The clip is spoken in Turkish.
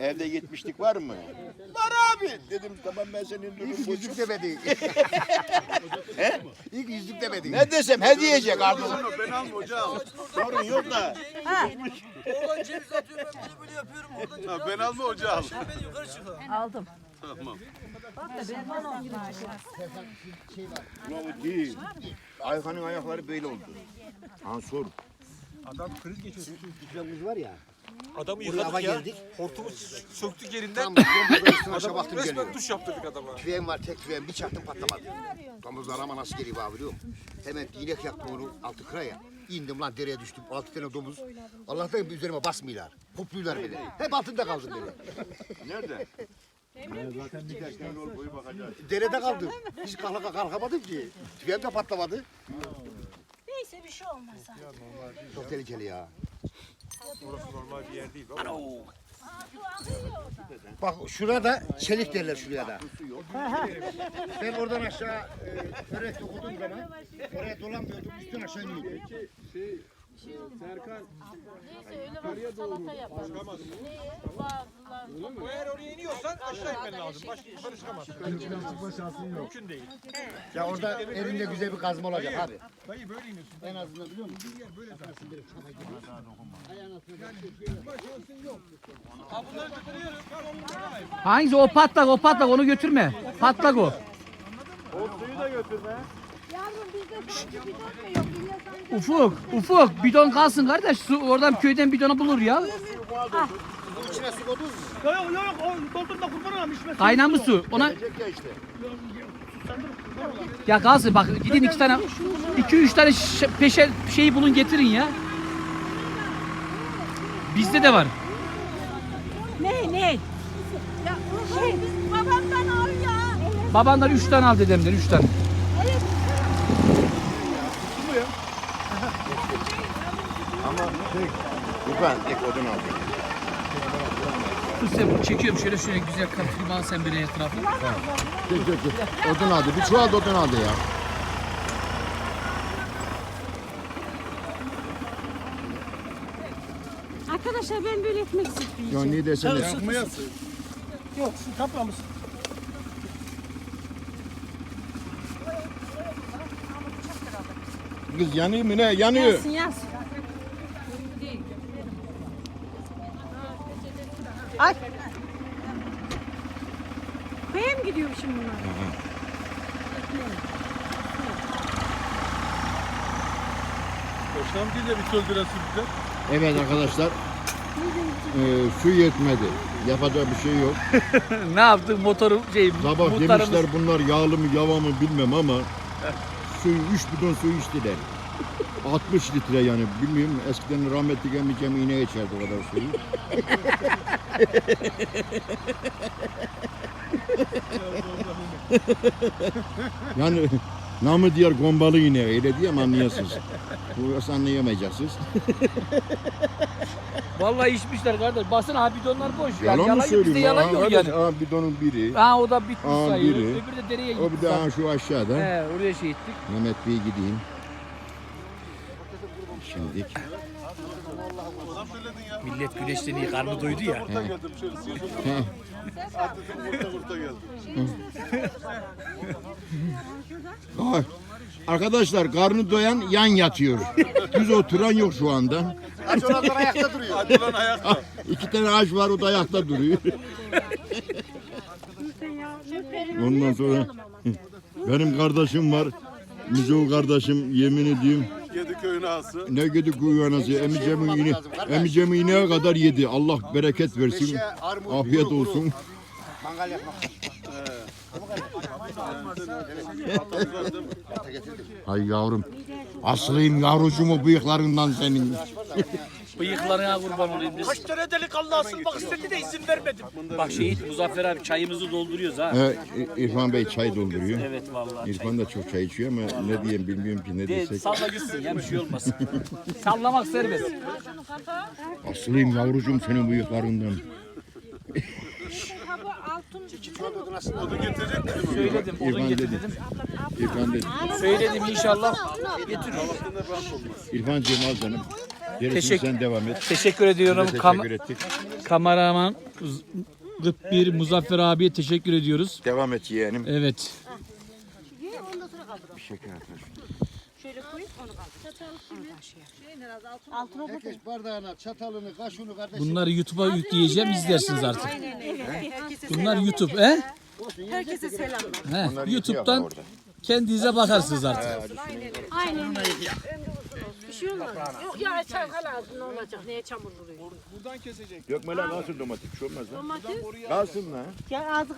Evde yetmişlik var mı? Var abi. Dedim tamam ben senin İlk durum yüzlük demedin. İlk yüzlük demedin. Ne desem hediyecek artık. Ben alma hocam. Sorun yok da. Oradan ceviz atıyorum ben böyle böyle yapıyorum. Oradan Ha, ben alma hocam. ben yukarı çıkıyorum. Aldım. Tamam. Ulan o değil. Ayhan'ın ayakları böyle oldu. Ha sor. Yüzümüz var ya. Adamı yıkadık ya. geldik. Hortumu söktük yerinden. Tam üstüne aşağı Adamı baktım resmen geliyor. duş yaptırdık adama. Tüfeğim var tek tüfeğim bir çaktım patlamadı. Domuzlar ama nasıl geliyor abi biliyor musun? Hemen inek yaktım onu altı kıraya. İndim lan dereye düştüm. Altı tane domuz. Allah'tan üzerime basmıyorlar. Hopluyorlar beni. Hep altında kaldım böyle. Nerede? zaten bir dersten yol boyu bakacağız. Derede kaldım. Hiç kalka kalkamadım ki. Tüfeğim de patlamadı. Neyse bir şey olmaz. Çok tehlikeli ya. Orası normal bir yer değil. Bak şurada çelik derler şuraya da. ben oradan aşağı e, okuduğum zaman oraya dolanmıyordum. Üstten aşağı iniyordum. Eğer oraya iniyorsan aşağı inmen lazım. Başka yukarı çıkamazsın. Mümkün değil. Ya orada elinde güzel bir kazma olacak abi. Dayı böyle iniyorsun. En azından biliyor musun? Ha bunları götürüyoruz. Bak onları var. Hangisi o patlak o patlak onu götürme. Patlak o. Yavrum bizde sanki bidon da yok. İlyas amca Ufuk, ufuk bidon kalsın kardeş. Su oradan köyden bidonu bulur ya. Bunun içine su koydunuz mu? Yok yok yok o doldurma kurban olam içmesin. Kaynamış su. Ona Gelecek ya işte. ya kalsın bak gidin iki tane iki üç tane şişe- peşe şeyi bulun getirin ya. Bizde de var. Ne ne? Ya şey babamdan al ya. Babanlar üç tane al dedemden üç tane. Ama tek. Lütfen tek odun aldım. Dur sen bunu çekiyorum şöyle şöyle güzel kapatayım al sen böyle etrafı. Tek tek tek. Odun aldı. Bir çuval da odun aldı ya. Arkadaşlar ben böyle ekmek. Ya ne desem ya. Yok su kaplamış. Kız yanıyor mu ne? Yanıyor. Yansın yansın. Ay. Köye mi gidiyor şimdi bunlar? Hoşlan değil de bir söldüren sürükler. Evet arkadaşlar. Ee, su yetmedi. Yapacak bir şey yok. ne yaptık motoru şey Sabah demişler bunlar yağlı mı yava mı bilmem ama suyu 3 bidon su içtiler. 60 litre yani bilmiyorum eskiden rahmetli emicem iğne içerdi o kadar suyu. yani namı diğer gombalı iğne öyle diye mi anlayasınız? Bu anlayamayacaksınız. Vallahi içmişler kardeş. Basın ha bidonlar boş. Ya, Yalan mı yok, bizde söylüyorsun? yalan yok yani. aa, bidonun biri. Ha o da bitmiş Aa, sayılır. biri. Öbürü de dereye gitti. O bir de ha şu aşağıda. He oraya şey ettik. Mehmet Bey gideyim. Şimdi Millet güneşten iyi karnı doydu ya. Kurta geldim şöyle sıyırdım. Atletim kurta kurta geldim. Ay, Arkadaşlar karnı doyan yan yatıyor. Düz oturan yok şu anda. Aç olanlar ayakta duruyor. Ayakta. İki tane ağaç var o da ayakta duruyor. Ondan sonra benim kardeşim var. Mücevher kardeşim yemin ediyorum Yedi köyün ağası. ne gidi kuyu anası emicemi iğne, emicemi iğneye kadar yedi. Allah bereket versin. Afiyet olsun. Ay yavrum. Aslayım yavrucumu bıyıklarından senin. Bıyıklarına kurban olayım biz. Kaç tane delikanlı asılmak istedi de izin vermedim. Bak Şehit Muzaffer abi çayımızı dolduruyoruz ha. He, İrfan Bey çay dolduruyor. Evet vallahi. İrfan da çok çay içiyor ama ne diyeyim bilmiyorum ki ne De, desek. salla gitsin ya bir şey olmaz. Sallamak serbest. Aslayım yavrucum senin bıyıklarından. Odun getirecek misin? Söyledim odun İrfan getir dedi. dedim. İrfan dedi. Söyledim inşallah getirir. İrfan Cemal canım. Gerisini Teşekkür- sen devam et. Teşekkür ediyorum. Teşekkür Kam- ettik. kameraman 41 Muzaffer abiye teşekkür ediyoruz. Devam et yeğenim. Evet. Bir şeker at. Herkes bardağına, çatalını, kaşığını kardeşim. Bunları YouTube'a yükleyeceğim izlersiniz artık. Bunlar YouTube he? Herkese selamlar. He, Onları yıkıyor YouTube'dan orada. kendinize bakarsınız artık. Aynen. Bir şey olmaz. Yok ya çakal ağzında olacak. Neye çamur vuruyor? Dökmeler kalsın domates. Bir şey olmaz lan. Kalsın lan. Ya ağzı